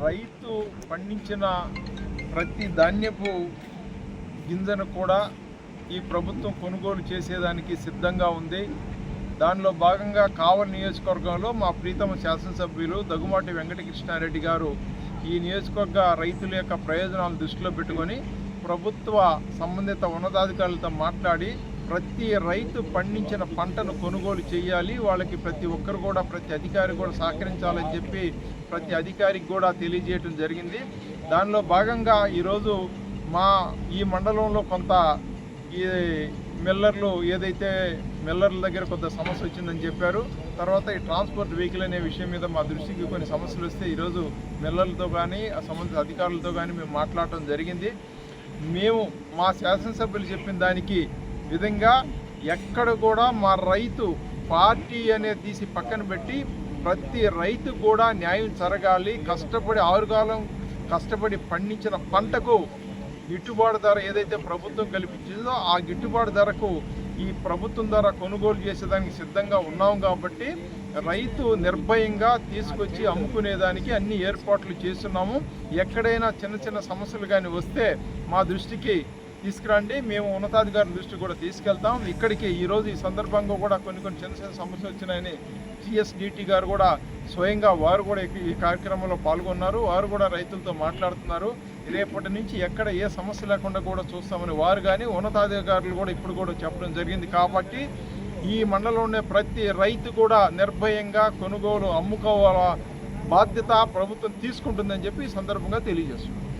రైతు పండించిన ప్రతి ధాన్యపు గింజను కూడా ఈ ప్రభుత్వం కొనుగోలు చేసేదానికి సిద్ధంగా ఉంది. దానిలో భాగంగా కావలి నియోజకవర్గంలో మా ప్రీతమ శాసనసభ్యులు దగ్గుమాటి వెంకటకృష్ణారెడ్డి గారు ఈ నియోజకవర్గ రైతుల యొక్క ప్రయోజనాలు దృష్టిలో పెట్టుకొని ప్రభుత్వ సంబంధిత ఉన్నతాధికారులతో మాట్లాడి ప్రతి రైతు పండించిన పంటను కొనుగోలు చేయాలి. వాళ్ళకి ప్రతి ఒక్కరు కూడా ప్రతి అధికారి కూడా సహకరించాలని చెప్పి ప్రతి అధికారికి కూడా తెలియజేయటం జరిగింది. దానిలో భాగంగా ఈరోజు మా ఈ మండలంలో కొంత ఈ మిల్లర్లు ఏదైతే మిల్లర్ల దగ్గర కొంత సమస్య వచ్చిందని చెప్పారు. తర్వాత ఈ ట్రాన్స్పోర్ట్ వెహికల్ అనే విషయం మీద మా దృష్టికి కొన్ని సమస్యలు వస్తే ఈరోజు మిల్లర్లతో కానీ ఆ సంబంధిత అధికారులతో కానీ మేము మాట్లాడటం జరిగింది. మేము మా శాసనసభ్యులు చెప్పిన దానికి విధంగా ఎక్కడ కూడా మా రైతు పార్టీ అనేది తీసి పక్కన పెట్టి ప్రతి రైతు కూడా న్యాయం జరగాలి కష్టపడి ఆరుగాలం కష్టపడి పండించిన పంటకు గిట్టుబాటు ధర ఏదైతే ప్రభుత్వం కల్పించిందో ఆ గిట్టుబాటు ధరకు ఈ ప్రభుత్వం ద్వారా కొనుగోలు చేసేదానికి సిద్ధంగా ఉన్నాం కాబట్టి రైతు నిర్భయంగా తీసుకొచ్చి అమ్ముకునేదానికి అన్ని ఏర్పాట్లు చేస్తున్నాము. ఎక్కడైనా చిన్న చిన్న సమస్యలు కానీ వస్తే మా దృష్టికి తీసుకురండి. మేము ఉన్నతాధికారుల దృష్టికి కూడా తీసుకెళ్తాం. ఇక్కడికి ఈరోజు ఈ సందర్భంగా కూడా కొన్ని కొన్ని చిన్న చిన్న సమస్యలు వచ్చినాయని జిఎస్డిటి గారు కూడా స్వయంగా వారు కూడా ఈ- కార్యక్రమంలో పాల్గొన్నారు. వారు కూడా రైతులతో మాట్లాడుతున్నారు. రేపటి నుంచి ఎక్కడ ఏ సమస్య లేకుండా కూడా చూస్తామని వారు కానీ ఉన్నతాధికారులు కూడా ఇప్పుడు కూడా చెప్పడం జరిగింది. కాబట్టి ఈ మండలంలో ఉండే ప్రతి రైతు కూడా నిర్భయంగా కొనుగోలు అమ్ముకోవాల బాధ్యత ప్రభుత్వం తీసుకుంటుందని చెప్పి ఈ సందర్భంగా తెలియజేస్తున్నారు